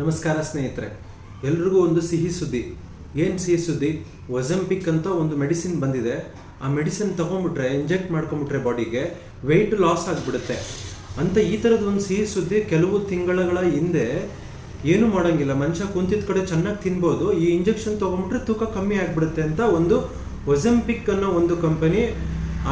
ನಮಸ್ಕಾರ ಸ್ನೇಹಿತರೆ, ಎಲ್ರಿಗೂ ಒಂದು ಸಿಹಿ ಸುದ್ದಿ. ಏನು ಸಿಹಿ ಸುದ್ದಿ? ಒಜಂಪಿಕ್ ಅಂತ ಒಂದು ಮೆಡಿಸಿನ್ ಬಂದಿದೆ. ಆ ಮೆಡಿಸಿನ್ ತೊಗೊಂಡ್ಬಿಟ್ರೆ ಇಂಜೆಕ್ಟ್ ಮಾಡ್ಕೊಂಬಿಟ್ರೆ ಬಾಡಿಗೆ ವೆಯ್ಟ್ ಲಾಸ್ ಆಗಿಬಿಡುತ್ತೆ. ಅಂತ ಈ ಥರದ ಒಂದು ಸಿಹಿ ಸುದ್ದಿ ಕೆಲವು ತಿಂಗಳುಗಳ ಹಿಂದೆ ಏನು ಮಾಡೋಂಗಿಲ್ಲ. ಮನುಷ್ಯ ಕುಂತಿದ್ದ ಕಡೆ ಚೆನ್ನಾಗಿ ತಿನ್ಬೋದು, ಈ ಇಂಜೆಕ್ಷನ್ ತೊಗೊಂಬಿಟ್ರೆ ತೂಕ ಕಮ್ಮಿ ಆಗಿಬಿಡುತ್ತೆ ಅಂತ ಒಂದು ಒಜಂಪಿಕ್ ಅನ್ನೋ ಒಂದು ಕಂಪನಿ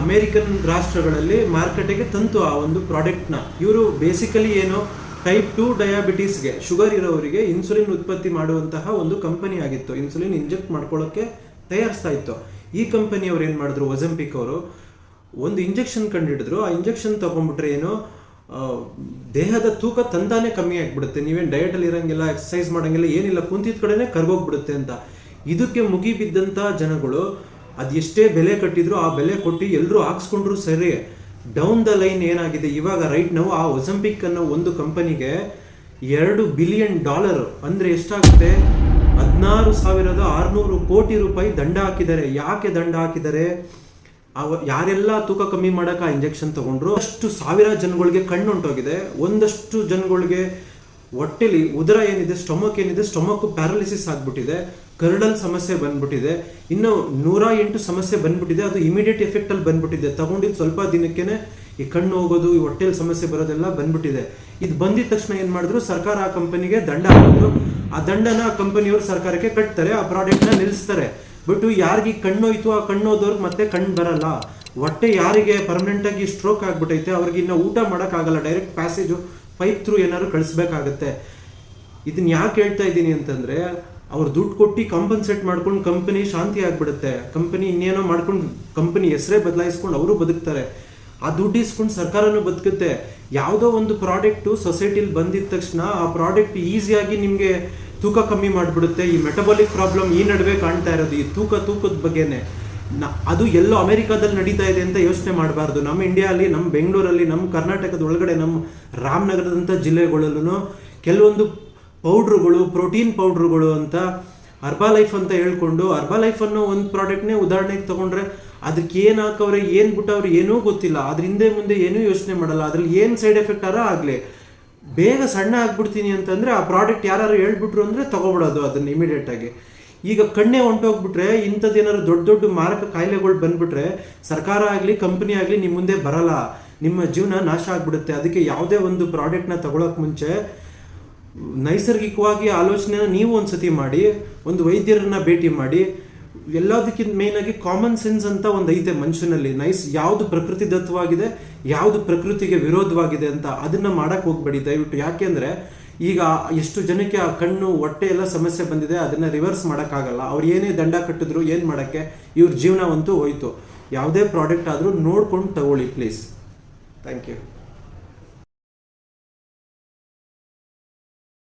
ಅಮೇರಿಕನ್ ರಾಷ್ಟ್ರಗಳಲ್ಲಿ ಮಾರ್ಕೆಟಿಗೆ ತಂತು ಆ ಒಂದು ಪ್ರಾಡಕ್ಟ್ನ ಇವರು ಬೇಸಿಕಲಿ ಏನು ಟೈಪ್ ಟು ಡಯಾಬಿಟೀಸ್ಗೆ ಶುಗರ್ ಇರೋರಿಗೆ ಇನ್ಸುಲಿನ್ ಉತ್ಪತ್ತಿ ಮಾಡುವಂತಹ ಒಂದು ಕಂಪನಿ ಆಗಿತ್ತು. ಇನ್ಸುಲಿನ್ ಇಂಜೆಕ್ಟ್ ಮಾಡ್ಕೊಳ್ಳೋಕ್ಕೆ ತಯಾರಿಸ್ತಾ ಇತ್ತು. ಈ ಕಂಪನಿಯವ್ರು ಏನು ಮಾಡಿದ್ರು ಒಜಂಪಿಕ್ ಅವರು, ಒಂದು ಇಂಜೆಕ್ಷನ್ ಕಂಡುಹಿಡಿದ್ರು ಆ ಇಂಜೆಕ್ಷನ್ ತಗೊಂಡ್ಬಿಟ್ರೆ ಏನು ದೇಹದ ತೂಕ ತಂದಾನೆ ಕಮ್ಮಿ ಆಗಿಬಿಡುತ್ತೆ. ನೀವೇನು ಡಯಟಲ್ಲಿ ಇರೋಂಗಿಲ್ಲ ಎಕ್ಸಸೈಸ್ ಮಾಡೋಂಗಿಲ್ಲ, ಏನಿಲ್ಲ, ಕುಂತಿದ ಕಡೆನೆ ಕರ್ಗೋಗ್ಬಿಡುತ್ತೆ ಅಂತ. ಇದಕ್ಕೆ ಮುಗಿಬಿದ್ದಂಥ ಜನಗಳು ಅದೆಷ್ಟೇ ಬೆಲೆ ಕಟ್ಟಿದ್ರು, ಆ ಬೆಲೆ ಕೊಟ್ಟು ಎಲ್ಲರೂ ಹಾಕ್ಸ್ಕೊಂಡ್ರು ಸರಿ. ಡೌನ್ ದ ಲೈನ್ ಏನಾಗಿದೆ? ಇವಾಗ ರೈಟ್ ನಾವು ಆ ಒಸಂಪಿಕ್ ಅನ್ನೋ ಒಂದು ಕಂಪನಿಗೆ ಎರಡು ಬಿಲಿಯನ್ ಡಾಲರ್ ಅಂದ್ರೆ ಎಷ್ಟಾಗುತ್ತೆ? ಹದಿನಾರು ಸಾವಿರದ ಆರುನೂರು ಕೋಟಿ ರೂಪಾಯಿ ದಂಡ ಹಾಕಿದ್ದಾರೆ. ಯಾಕೆ ದಂಡ ಹಾಕಿದ್ದಾರೆ? ಅವ ಯಾರೆಲ್ಲ ತೂಕ ಕಮ್ಮಿ ಮಾಡೋಕ್ಕೆ ಆ ಇಂಜೆಕ್ಷನ್ ತಗೊಂಡ್ರು? ಅಷ್ಟು ಸಾವಿರ ಜನಗಳಿಗೆ ಕಣ್ಣು ಹೊಂಟೋಗಿದೆ ಒಂದಷ್ಟು ಜನಗಳಿಗೆ ಹೊಟ್ಟೆಲಿ ಉದರ ಏನಿದೆ ಸ್ಟೊಮಕ್ ಏನಿದೆ ಸ್ಟೊಮಕ್ ಪ್ಯಾರಾಲಿಸಿಸ್ ಆಗ್ಬಿಟ್ಟಿದೆ ಕರ್ಡಲ್ ಸಮಸ್ಯೆ ಬಂದ್ಬಿಟ್ಟಿದೆ. ಇನ್ನು ನೂರ ಎಂಟು ಸಮಸ್ಯೆ ಬಂದ್ಬಿಟ್ಟಿದೆ, ಅದು ಇಮಿಡಿಯೇಟ್ ಎಫೆಕ್ಟ್ ಅಲ್ಲಿ ಬಂದ್ಬಿಟ್ಟಿದೆ. ತಗೊಂಡಿದ್ದು ಸ್ವಲ್ಪ ದಿನಕ್ಕೇನೆ ಈ ಕಣ್ಣು ಹೋಗೋದು, ಈ ಹೊಟ್ಟೆಲಿ ಸಮಸ್ಯೆ ಬರೋದೆಲ್ಲ ಬಂದ್ಬಿಟ್ಟಿದೆ. ಇದು ಬಂದಿದ ತಕ್ಷಣ ಏನು ಮಾಡಿದ್ರು, ಸರ್ಕಾರ ಆ ಕಂಪನಿಗೆ ದಂಡ ಹಾಕಿದ್ರು. ಆ ದಂಡನ ಆ ಕಂಪನಿಯವರು ಸರ್ಕಾರಕ್ಕೆ ಕಟ್ತಾರೆ ಆ ಪ್ರಾಡಕ್ಟ್ನ ನಿಲ್ಲಿಸ್ತಾರೆ. ಬಟ್ ಯಾರಿಗೆ ಕಣ್ಣು ಹೋಯ್ತು, ಆ ಕಣ್ಣು ಹೋದವ್ರಿಗೆ ಮತ್ತೆ ಕಣ್ಣು ಬರಲ್ಲ. ಹೊಟ್ಟೆ ಯಾರಿಗೆ ಪರ್ಮನೆಂಟ್ ಆಗಿ ಸ್ಟ್ರೋಕ್ ಆಗ್ಬಿಟ್ಟೈತೆ ಅವ್ರಿಗೆ ಇನ್ನ ಊಟ ಮಾಡೋಕ್ಕಾಗಲ್ಲ ಡೈರೆಕ್ಟ್ ಪ್ಯಾಸೇಜು ಪೈಪ್ ಥ್ರೂ ಏನಾದ್ರು ಕಳಿಸ್ಬೇಕಾಗತ್ತೆ. ಇದನ್ನ ಯಾಕೆ ಹೇಳ್ತಾ ಇದ್ದೀನಿ ಅಂತಂದ್ರೆ, ಅವ್ರು ದುಡ್ಡು ಕೊಟ್ಟು ಕಾಂಪನ್ಸೇಟ್ ಮಾಡ್ಕೊಂಡು ಕಂಪನಿ ಶಾಂತಿ ಆಗಿಬಿಡುತ್ತೆ. ಕಂಪನಿ ಇನ್ನೇನೋ ಮಾಡ್ಕೊಂಡು ಕಂಪನಿ ಹೆಸರೇ ಬದಲಾಯಿಸ್ಕೊಂಡು ಅವರು ಬದುಕ್ತಾರೆ. ಆ ದುಡ್ಡು ಇಸ್ಕೊಂಡು ಸರ್ಕಾರನೂ ಬದುಕುತ್ತೆ. ಯಾವುದೋ ಒಂದು ಪ್ರಾಡಕ್ಟು ಸೊಸೈಟಿಲಿ ಬಂದಿದ ತಕ್ಷಣ ಆ ಪ್ರಾಡಕ್ಟ್ ಈಸಿಯಾಗಿ ನಿಮಗೆ ತೂಕ ಕಮ್ಮಿ ಮಾಡಿಬಿಡುತ್ತೆ. ಈ ಮೆಟಬಾಲಿಕ್ ಪ್ರಾಬ್ಲಮ್ ಈ ನಡುವೆ ಕಾಣ್ತಾ ಇರೋದು. ಈ ತೂಕ ತೂಕದ ಬಗ್ಗೆನೆ. ನ- ಅದು ಎಲ್ಲೋ ಅಮೆರಿಕಾದಲ್ಲಿ ನಡೀತಾ ಇದೆ ಅಂತ ಯೋಚನೆ ಮಾಡಬಾರ್ದು. ನಮ್ಮ ಇಂಡಿಯಾದಲ್ಲಿ ನಮ್ಮ ಬೆಂಗಳೂರಲ್ಲಿ, ನಮ್ಮ ಕರ್ನಾಟಕದ ಒಳಗಡೆ, ನಮ್ಮ ರಾಮನಗರದಂಥ ಜಿಲ್ಲೆಗಳಲ್ಲೂ ಕೆಲವೊಂದು ಪೌಡ್ರುಗಳು, ಪ್ರೋಟೀನ್ ಪೌಡ್ರುಗಳು ಅಂತ ಅರ್ಬಾ ಲೈಫ್ ಅಂತ ಹೇಳ್ಕೊಂಡು ಅರ್ಬಾ ಲೈಫ್ ಅನ್ನೋ ಒಂದು ಪ್ರಾಡಕ್ಟ್ನೇ ಉದಾಹರಣೆಗೆ ತಗೊಂಡ್ರೆ ಅದಕ್ಕೆ ಏನು ಹಾಕವ್ರೆ, ಏನು ಬಿಟ್ಟವ್ರೆ ಏನೂ ಗೊತ್ತಿಲ್ಲ. ಅದ್ರ ಹಿಂದೆ ಮುಂದೆ ಏನೂ ಯೋಚನೆ ಮಾಡಲ್ಲ. ಅದ್ರಲ್ಲಿ ಏನು ಸೈಡ್ ಎಫೆಕ್ಟ್ ಆರ ಆಗಲಿ. ಬೇಗ ಸಣ್ಣ ಆಗ್ಬಿಡ್ತೀನಿ ಅಂತಂದರೆ ಆ ಪ್ರಾಡಕ್ಟ್ ಯಾರು ಹೇಳ್ಬಿಟ್ರು ಅಂದರೆ ತೊಗೊಬಿಡೋದು ಅದನ್ನು ಇಮಿಡಿಯೇಟ್ ಆಗಿ. ಈಗ ಕಣ್ಣೆ ಹೊಂಟೋಗ್ಬಿಟ್ರೆ ಇಂಥದ್ದು ಏನಾದ್ರು ದೊಡ್ಡ ದೊಡ್ಡ ಮಾರಕ ಕಾಯಿಲೆಗಳು ಬಂದ್ಬಿಟ್ರೆ ಸರ್ಕಾರ ಆಗಲಿ ಕಂಪ್ನಿ ಆಗಲಿ ನಿಮ್ಮ ಮುಂದೆ ಬರಲ್ಲ. ನಿಮ್ಮ ಜೀವನ ನಾಶ ಆಗ್ಬಿಡುತ್ತೆ. ಅದಕ್ಕೆ ಯಾವುದೇ ಒಂದು ಪ್ರಾಡಕ್ಟ್ನ ತಗೊಳಕ್ ಮುಂಚೆ ನೈಸರ್ಗಿಕವಾಗಿ ಆಲೋಚನೆನ ನೀವು ಒಂದ್ಸತಿ ಮಾಡಿ, ಒಂದು ವೈದ್ಯರನ್ನ ಭೇಟಿ ಮಾಡಿ, ಎಲ್ಲದಕ್ಕಿಂತ ಮೇನ್ ಆಗಿ ಕಾಮನ್ ಸೆನ್ಸ್ ಅಂತ ಒಂದು ಐತೆ ಮನುಷ್ಯನಲ್ಲಿ. ನೈಸ್, ಯಾವುದು ಪ್ರಕೃತಿ ದತ್ತವಾಗಿದೆ, ಯಾವುದು ಪ್ರಕೃತಿಗೆ ವಿರೋಧವಾಗಿದೆ ಅಂತ ಅದನ್ನ ಮಾಡಕ್ ಹೋಗ್ಬೇಡಿ. ದಯವಿಟ್ಟು ಯಾಕೆಂದ್ರೆ ಈಗ ಎಷ್ಟು ಜನಕ್ಕೆ ಆ ಕಣ್ಣು, ಹೊಟ್ಟೆ ಎಲ್ಲ ಸಮಸ್ಯೆ ಬಂದಿದೆ, ಅದನ್ನು ರಿವರ್ಸ್ ಮಾಡೋಕ್ಕಾಗಲ್ಲ. ಅವ್ರು ಏನೇ ದಂಡ ಕಟ್ಟಿದ್ರು ಏನು ಮಾಡೋಕ್ಕೆ? ಇವ್ರ ಜೀವನ ಅಂತೂ ಹೋಯ್ತು. ಯಾವುದೇ ಪ್ರಾಡಕ್ಟ್ ಆದರೂ ನೋಡ್ಕೊಂಡು ತಗೊಳ್ಳಿ ಪ್ಲೀಸ್ ಥ್ಯಾಂಕ್ ಯು